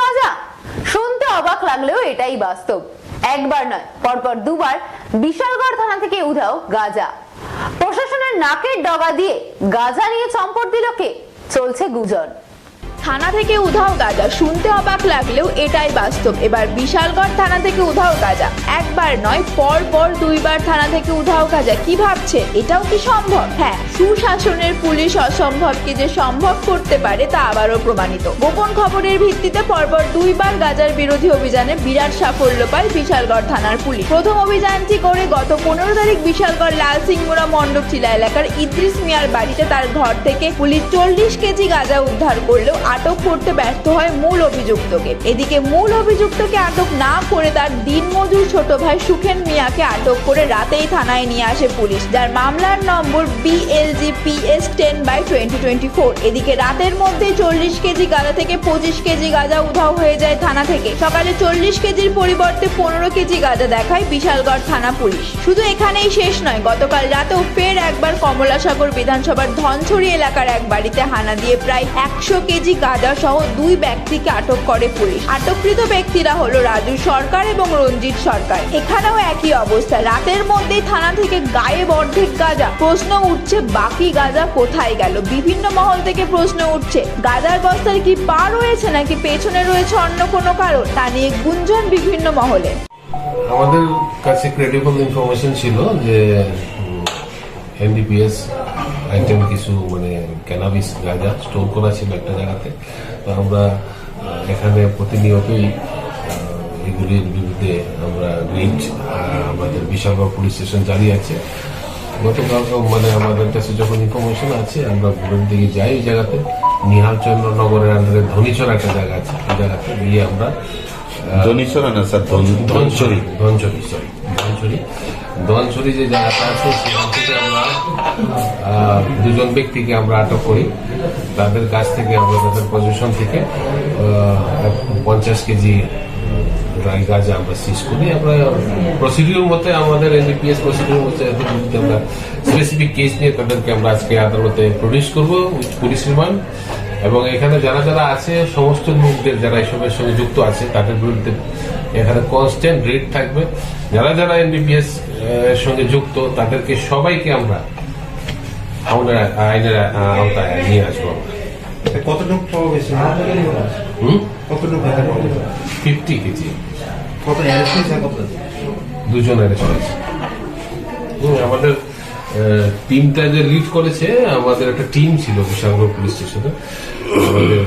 গাঁজা শুনতে অবাক লাগলেও এটাই বাস্তব। একবার নয়, পরপর দুবার বিশালগড় থানা থেকে উধাও গাজা। প্রশাসনের নাকের ডগা দিয়ে গাঁজা নিয়ে চম্পট দিল কে? চলছে গুজন। থানা থেকে উধাও গাজা। শুনতে অবাক লাগলেও এটাই বাস্তব। এবার বিশালগড় থানা থেকে উধাও গাজা। একবার নয় পর পর দুইবার থানা থেকে উধাও গাজা। কি ভাবছে? এটাও কি সম্ভব? হ্যাঁ সুশাসনের পুলিশ অসম্ভবকে যে সম্ভব করতে পারে তা আবারও প্রমাণিত। গোপন খবরের ভিত্তিতে পরপর দুইবার গাজার বিরোধী অভিযানে বিরাট সাফল্য পায় বিশালগড় থানার পুলিশ। প্রথম অভিযানটি করে গত পনেরো তারিখ বিশালগড় লাল সিংমুড়া মণ্ডপ টিলা এলাকার ইদ্রিস মিয়ার বাড়িতে তার ঘর থেকে পুলিশ চল্লিশ কেজি গাজা উদ্ধার করলেও আটক করতে ব্যর্থ হয় মূল অভিযুক্তকে। এদিকে মূল অভিযুক্তকে আটক না করে তার দিনমজুর ছোট ভাই সুখেন মিয়াকে আটক করে রাতেই থানায় নিয়ে আসে পুলিশ। যার মামলার নম্বর BLG PS ten by twenty twenty four এদিকে রাতের মধ্যে চল্লিশ কেজি গাঁজা থেকে পঁচিশ কেজি গাঁজা উধাও হয়ে যায় থানা থেকে। সকালে চল্লিশ কেজির পরিবর্তে পনেরো কেজি গাঁজা দেখায় বিশালগড় থানা পুলিশ। শুধু এখানেই শেষ নয়, গতকাল রাতেও ফের একবার কমলাসাগর বিধানসভার ধনছড়ি এলাকার এক বাড়িতে হানা দিয়ে প্রায় একশো কেজি গাঁজা সহ দুই ব্যক্তিকে আটক করে পুলিশ। আটককৃত ব্যক্তিরা হলো রাজু সরকার এবং রঞ্জিত সরকার। এখানেও একই অবস্থা। রাতের মধ্যেই থানা থেকে গায়েব অর্ধেক গাঁজা। প্রশ্ন উঠছে, বাকি গাঁজা কোথায় গেল? বিভিন্ন মহল থেকে প্রশ্ন উঠছে, গাঁজার বস্তার কি পা রয়েছে নাকি পেছনে রয়েছে অন্য কোনো কারণ? তা নিয়ে গুঞ্জন বিভিন্ন মহলে। আমাদের কাছে ক্রেডিবল ইনফরমেশন ছিল যে এনডিপিএস আইটেম কিছু মানে ক্যানাবিস গাঁজা স্টোর করা ছিল একটা জায়গাতে। তো আমরা এখানে প্রতিনিয়তই এগুলির বিরুদ্ধে আমরা রিট আমাদের বিশালগড় পুলিশ স্টেশন জারি আছে গতকাল মানে আমাদের কাছে যখন ইনফরমেশন আছে আমরা ভোরের দিকে যাই ওই জায়গাতে। নিহালচন্দ্র নগরের আন্ডারে ধনীচর একটা জায়গা আছে। ওই জায়গাতে গিয়ে আমরা জনিশ্বর না স্যার ধন- ধনচরি ধনছড়ি সরি ধনছড়ি ধনছড়ি যে জায়গাটা আছে সেখান থেকে আমরা দুজন ব্যক্তিকে আমরা আটক করি। তাদের কাছ থেকে আমরা তাদের পজিশন থেকে পঞ্চাশ কেজি ড্রাই গাঁজা আমরা সিজ করি। আমরা প্রসিডিউর মতে আমাদের এনডিপিএস প্রসিডিউর মতে আমরা স্পেসিফিক কেস নিয়ে তাদেরকে আমরা আজকে আদালতে প্রডিউস করব পুলিশ রিমান্ড। এবং এখানে যারা যারা আছে সমস্ত লোকদের যারা এসবের সঙ্গে যুক্ত আছে তাদের বিরুদ্ধে এখানে কনস্ট্যান্ট রেট থাকবে। যারা যারা এনডিপিএস এর সঙ্গে যুক্ত তাদেরকে সবাইকে আমরা আমাদের আইনের আওতায় নিয়ে আসব আমরা। কতটুকু পাওয়া গেছে? হুম? কতটুকু গাঁজা ফিফটি কেজি। কত দুজন অ্যারেস্ট হয়েছে। আমাদের টিমটা যে লিড করেছে, আমাদের একটা টিম ছিল বিশালগড় পুলিশ স্টেশনে আমাদের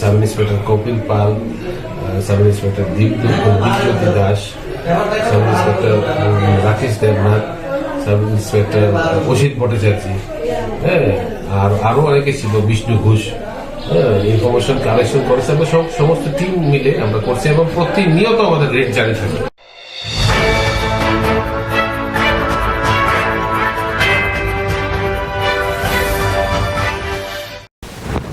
sub inspector Kapil Pal sub inspector Dip Dipjyoti Das sub inspector Rakesh Debnath sub inspector Asit Bhattacharya হ্যাঁ আর আরও অনেকে ছিল, বিষ্ণু ঘোষ ইনফরমেশন কালেকশন করেছে। আমরা সমস্ত টিম মিলে আমরা করছি এবং প্রতিনিয়ত আমাদের রেট জারি থাকে।